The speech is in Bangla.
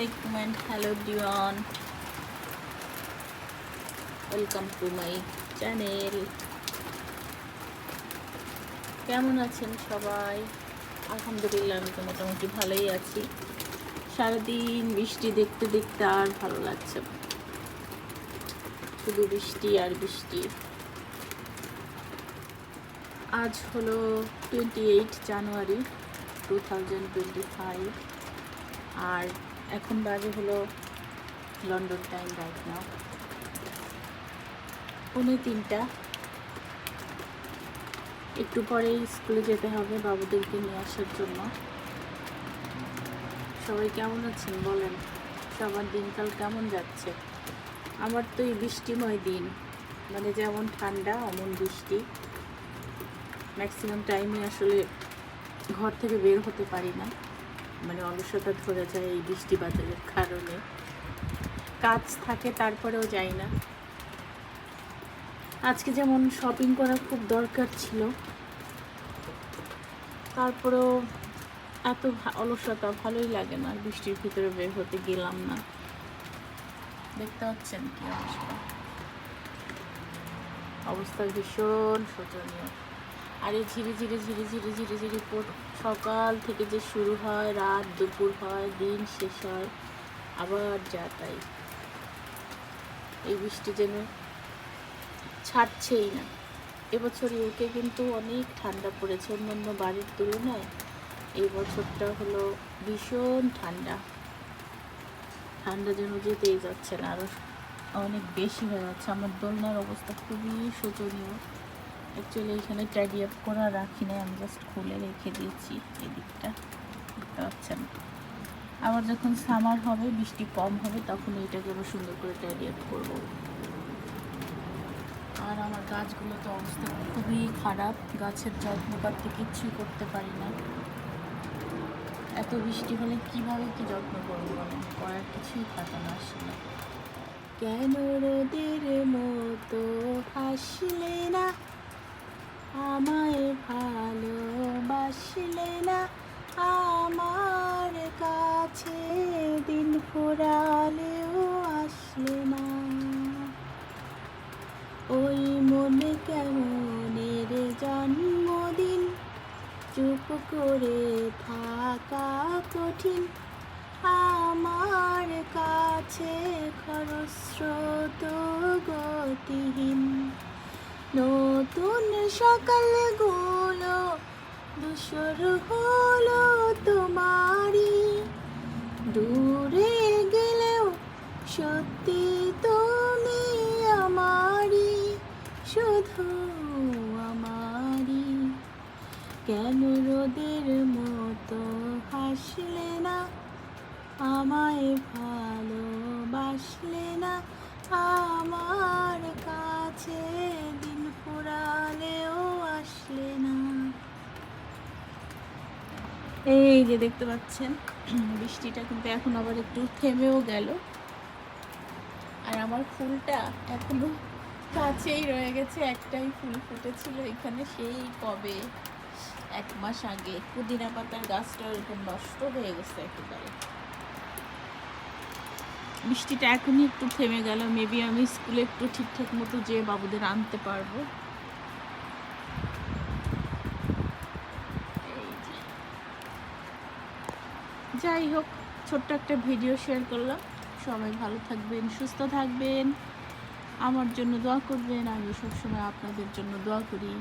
আলাইকুম and hello ডিওয়ান welcome to my channel কেমন আছেন সবাই? আলহামদুলিল্লাহ, আমি তো মোটামুটি ভালোই আছি। সারাদিন বৃষ্টি দেখতে দেখতে আর ভালো লাগছে। শুধু বৃষ্টি আর বৃষ্টি। আজ হলো twenty eight January two thousand twenty five আর এখন বাজে হলো লন্ডন টাইম রাইট নাও পৌনে তিনটা। একটু পরেই স্কুলে যেতে হবে বাবুদেরকে নিয়ে আসার জন্য। সবাই কেমন আছেন বলেন? সবার দিনকাল কেমন যাচ্ছে? আমার তো এই বৃষ্টিময় দিন। মানে যেমন ঠান্ডা, অমন বৃষ্টি। ম্যাক্সিমাম টাইমে আসলে ঘর থেকে বের হতে পারি না। মানে অলসতা ধরে যায় এই বৃষ্টি কারণে। কাজ থাকে, তারপরেও যাই না। আজকে যেমন শপিং করা খুব দরকার ছিল, তারপরেও এত অলসতা ভালোই লাগে না বৃষ্টির ভিতরে বের হতে গেলাম না। দেখতে পাচ্ছেন কি অবস্থা? অবস্থা ভীষণ শোচনীয়। আর এই ঝিরি ঝিরি ঝিরি ঝিরি ঝিরি ঝিরি সকাল থেকে যে শুরু হয়, রাত, দুপুর হয়, দিন শেষ হয়, আবার যা তাই। এই বৃষ্টি যেন ছাড়ছেই না। এবছর ইউকে কিন্তু অনেক ঠান্ডা পড়েছে, অন্যান্য বাড়ির তুলনায় এই বছরটা হলো ভীষণ ঠান্ডা। ঠান্ডা যেন যেতেই যাচ্ছে না আরও অনেক বেশি হয়ে যাচ্ছে। আমার দোলনার অবস্থা খুবই শোচনীয়। অ্যাকচুয়ালি এখানে টাইডি আপ করা রাখি নাই, আমি জাস্ট খুলে রেখে দিয়েছি এদিকটা, দেখতে পাচ্ছেন। আবার যখন সামার হবে, বৃষ্টি কম হবে, তখন এইটাকে আবার সুন্দর করে টাইডি আপ করব। আর আমার গাছগুলো তো অবস্থা খুবই খারাপ, গাছের যত্ন করতে কিচ্ছুই করতে পারি না। এত বৃষ্টি হলে কীভাবে কি যত্ন করব বলেন? করার কিছুই থাকে না আসলে। কেন রোদের মতো হাসলে না? ফুরালেও আসলে না ওই মনে কেমনের জন্মদিন? চুপ করে থাকা কঠিন। আমার কাছে খরস্রোত গতিহীন। নতুন সকালগুলো দুশোর হলো তোমারই। দূরে সত্যি তুমি আমারই, শুধু আমারই। কেন রোদের মতো হাসলে না, আমায় ভালোবাসলে না? আমার কাছে দিন ফুরালেও আসলে না। এই যে দেখতে পাচ্ছেন, বৃষ্টিটা কিন্তু এখন আবার একটু থেমেও গেল। আর আমার ফুলটা এখনও কাছেই রয়ে গেছে। একটাই ফুল ফুটেছিল এখানে, সেই কবে? এক মাস আগে। পুদিনা পাতার গাছটা এরকম নষ্ট হয়ে গেছে একেবারে। বৃষ্টিটা এখনই একটু থেমে গেল। মেবি আমি স্কুলে একটু ঠিকঠাক মতো যেয়ে বাবুদের আনতে পারব। যাই হোক, ছোট্ট একটা ভিডিও শেয়ার করলাম। সবাই ভালো থাকবেন, সুস্থ থাকবেন। আমার জন্য দোয়া করবেন, আমি সবসময় আপনাদের জন্য দোয়া করি।